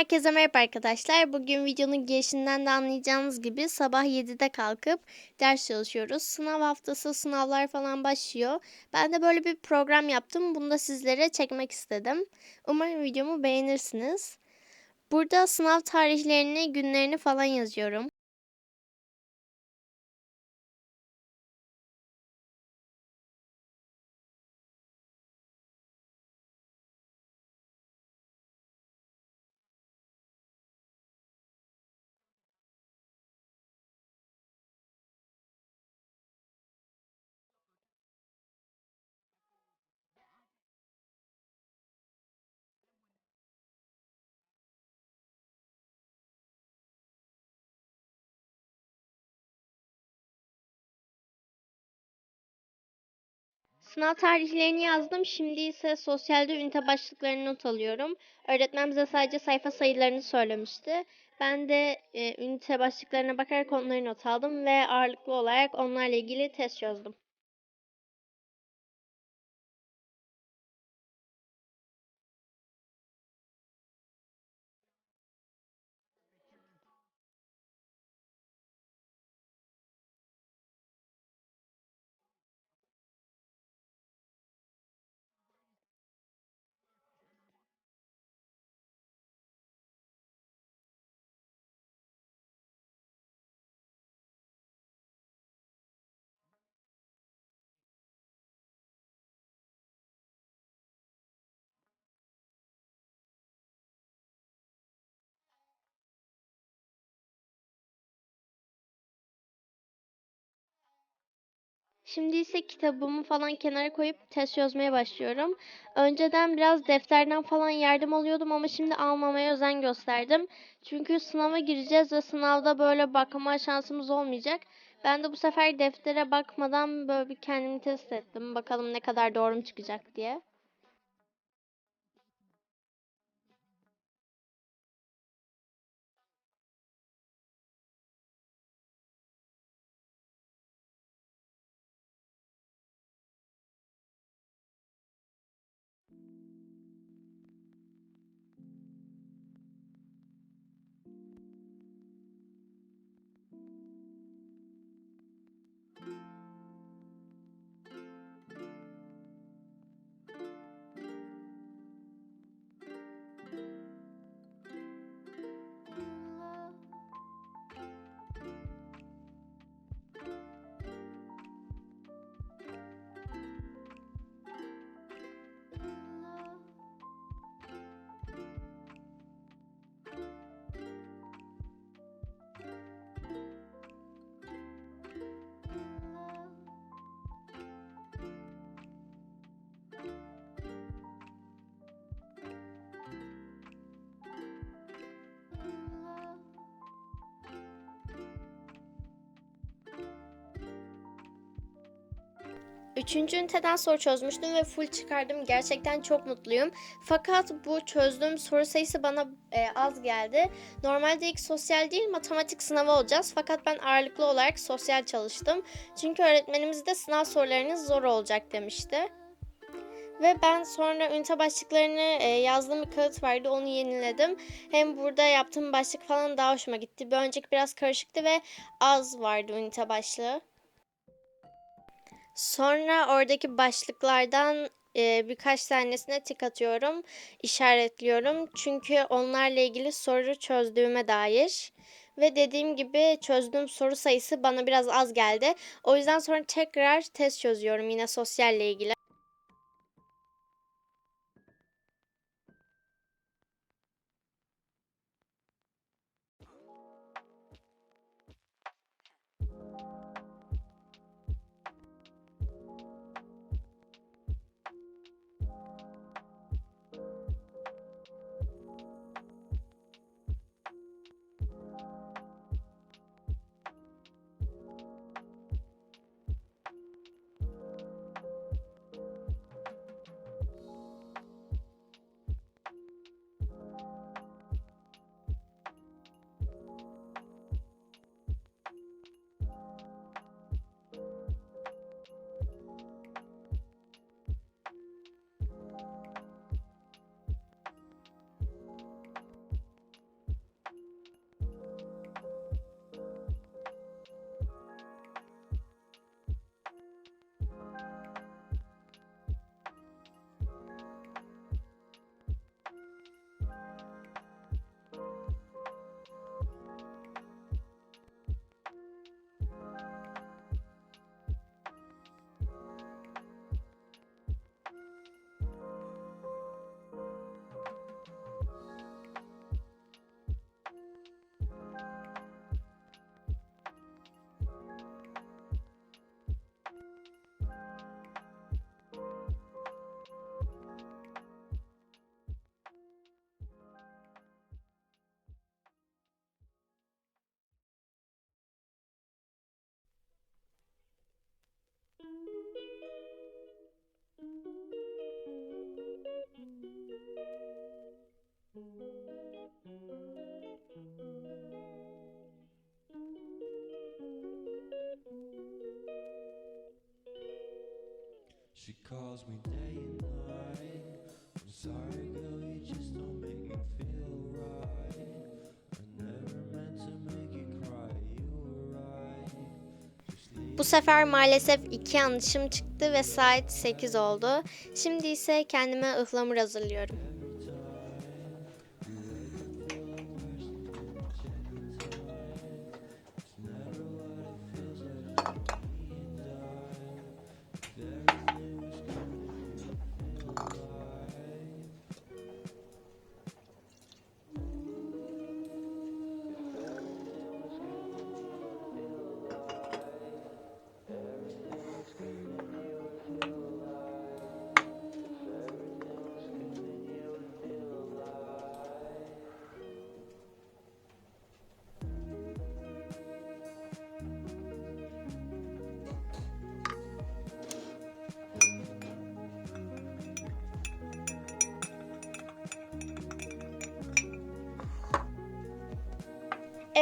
Herkese merhaba arkadaşlar. Bugün videonun girişinden de anlayacağınız gibi sabah 7'de kalkıp ders çalışıyoruz. Sınav haftası sınavlar falan başlıyor. Ben de böyle bir program yaptım. Bunu da sizlere çekmek istedim. Umarım videomu beğenirsiniz. Burada sınav tarihlerini, günlerini falan yazıyorum. Sınav tarihlerini yazdım. Şimdi ise sosyalde ünite başlıklarını not alıyorum. Öğretmen bize sadece sayfa sayılarını söylemişti. Ben de e, ünite başlıklarına bakarak onları not aldım ve ağırlıklı olarak onlarla ilgili test çözdüm. Şimdi ise kitabımı falan kenara koyup test çözmeye başlıyorum. Önceden biraz defterden falan yardım alıyordum ama şimdi almamaya özen gösterdim. Çünkü sınava gireceğiz ve sınavda böyle bakma şansımız olmayacak. Ben de bu sefer deftere bakmadan böyle bir kendimi test ettim. Bakalım ne kadar doğru mu çıkacak diye. Üçüncü üniteden soru çözmüştüm ve full çıkardım. Gerçekten çok mutluyum. Fakat bu çözdüğüm soru sayısı bana e, az geldi. Normalde ilk sosyal değil matematik sınavı olacağız. Fakat ben ağırlıklı olarak sosyal çalıştım. Çünkü öğretmenimiz de sınav sorularınız zor olacak demişti. Ve ben sonra ünite başlıklarını e, yazdığım bir kağıt vardı onu yeniledim. Hem burada yaptığım başlık falan daha hoşuma gitti. Bir önceki biraz karışıktı ve az vardı ünite başlığı. Sonra oradaki başlıklardan e, birkaç tanesine tik atıyorum, işaretliyorum. Çünkü onlarla ilgili soru çözdüğüme dair. Ve dediğim gibi çözdüğüm soru sayısı bana biraz az geldi. O yüzden sonra tekrar test çözüyorum yine sosyalle ilgili. She calls me day and night. I'm sorry, girl, you just don't make me feel right. Bu sefer maalesef iki yanlışım çıktı ve saat 8 oldu. Şimdi ise kendime ıhlamur hazırlıyorum.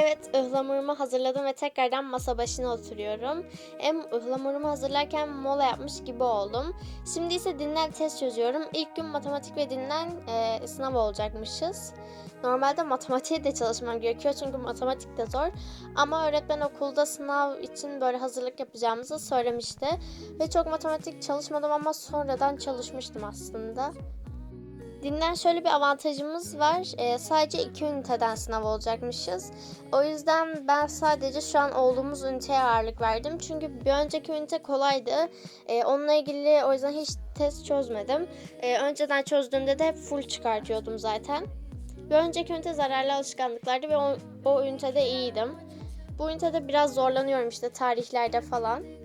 Evet, ıhlamurumu hazırladım ve tekrardan masa başına oturuyorum. Hem ıhlamurumu hazırlarken mola yapmış gibi oldum. Şimdi ise dinlen test çözüyorum. İlk gün matematik ve dinlen e, sınav olacakmışız. Normalde matematiğe de çalışmam gerekiyor çünkü matematik de zor. Ama öğretmen okulda sınav için böyle hazırlık yapacağımızı söylemişti. Ve çok matematik çalışmadım ama sonradan çalışmıştım aslında. Dinlen şöyle bir avantajımız var. Ee, sadece iki üniteden sınav olacakmışız. O yüzden ben sadece şu an olduğumuz üniteye ağırlık verdim. Çünkü bir önceki ünite kolaydı. Ee, onunla ilgili o yüzden hiç test çözmedim. Ee, önceden çözdüğümde de hep full çıkartıyordum zaten. Bir önceki ünite zararlı alışkanlıklardı ve o, o ünitede iyiydim. Bu ünitede biraz zorlanıyorum işte tarihlerde falan.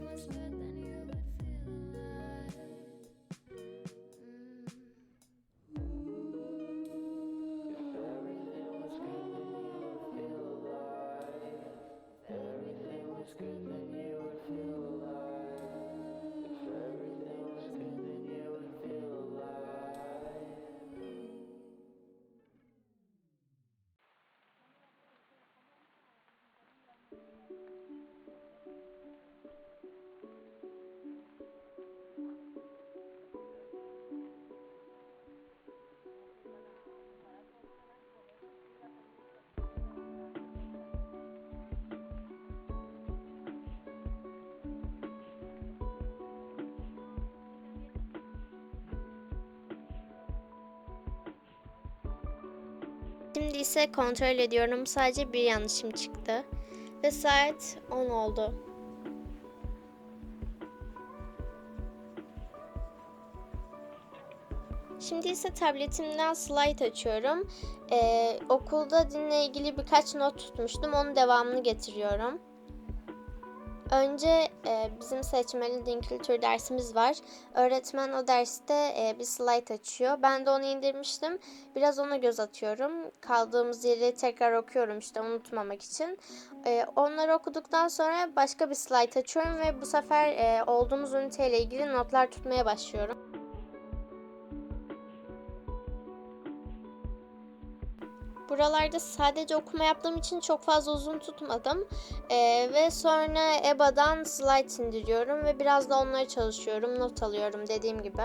Şimdi ise kontrol ediyorum. Sadece bir yanlışım çıktı. Ve saat 10 oldu. Şimdi ise tabletimden slide açıyorum. Ee, okulda dinle ilgili birkaç not tutmuştum. Onun devamını getiriyorum. Önce e, bizim seçmeli din kültürü dersimiz var. Öğretmen o derste e, bir slide açıyor. Ben de onu indirmiştim. Biraz ona göz atıyorum. Kaldığımız yeri tekrar okuyorum işte unutmamak için. E, onları okuduktan sonra başka bir slide açıyorum ve bu sefer e, olduğumuz üniteyle ilgili notlar tutmaya başlıyorum. Buralarda sadece okuma yaptığım için çok fazla uzun tutmadım. Ee, ve sonra EBA'dan slide indiriyorum ve biraz da onları çalışıyorum, not alıyorum dediğim gibi.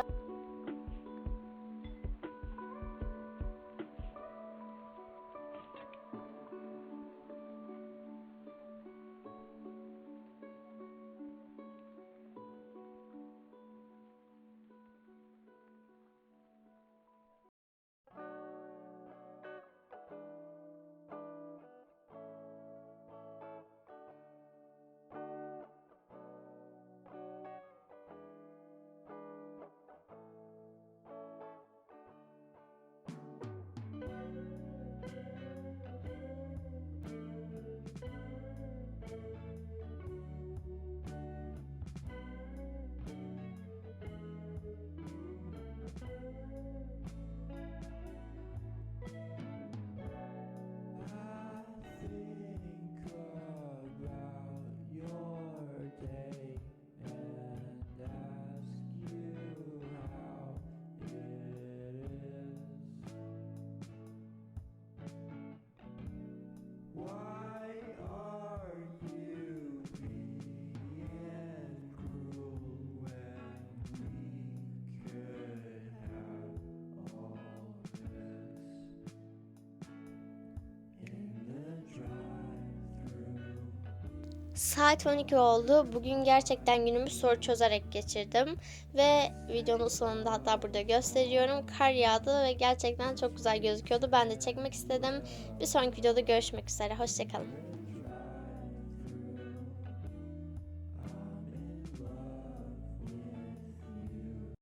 Saat 12 oldu. Bugün gerçekten günümü soru çözerek geçirdim. Ve videonun sonunda hatta burada gösteriyorum. Kar yağdı ve gerçekten çok güzel gözüküyordu. Ben de çekmek istedim. Bir sonraki videoda görüşmek üzere. Hoşçakalın.